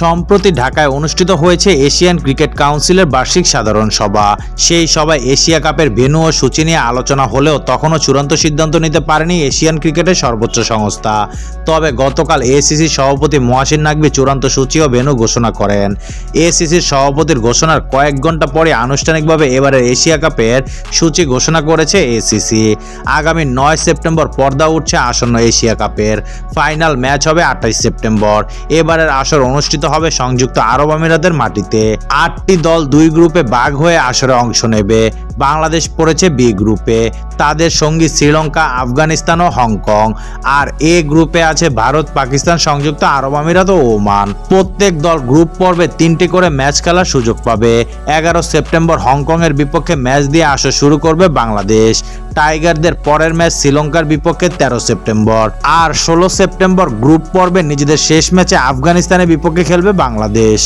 সম্প্রতি ঢাকায় অনুষ্ঠিত হয়েছে এশিয়ান ক্রিকেট কাউন্সিলের বার্ষিক সাধারণ সভা। সেই সভায় এশিয়া কাপের ভেন্যু ও সূচি নিয়ে আলোচনা হলেও তখনও চূড়ান্ত সিদ্ধান্ত নিতে পারেনি এশিয়ান ক্রিকেটের সর্বোচ্চ সংস্থা। তবে গতকাল এসিসি সভাপতি মহাসিন নাকবি চূড়ান্ত সূচি ও ভেন্যু ঘোষণা করেন। এসিসির সভাপতির ঘোষণার কয়েক ঘণ্টা পরে আনুষ্ঠানিকভাবে এবারের এশিয়া কাপের সূচি ঘোষণা করেছে এসিসি। আগামী নয় সেপ্টেম্বর পর্দা উঠছে আসন্ন এশিয়া কাপের। ফাইনাল ম্যাচ হবে আঠাইশ সেপ্টেম্বর। এবারের আসর অনুষ্ঠিত হবে সংযুক্ত আরব আমিরাতের মাটিতে। আটটি দল দুই গ্রুপে বাঘ হয়ে আসরে অংশ নেবে। বাংলাদেশ পড়েছে বি গ্রুপে। তাদের সঙ্গী শ্রীলঙ্কা, আফগানিস্তান ও হংকং। আর এ গ্রুপে আছে ভারত, পাকিস্তান, সংযুক্ত আরব আমিরাত ও ওমান। প্রত্যেক দল গ্রুপ পর্বে তিনটি করে ম্যাচ খেলার সুযোগ পাবে। এগারো সেপ্টেম্বর হংকং এর বিপক্ষে ম্যাচ দিয়ে আসর শুরু করবে বাংলাদেশ। টাইগারদের পরের ম্যাচ শ্রীলঙ্কার বিপক্ষে তেরো সেপ্টেম্বর। আর ষোলো সেপ্টেম্বর গ্রুপ পর্বে নিজেদের শেষ ম্যাচে আফগানিস্তানের বিপক্ষে খেলবে বাংলাদেশ।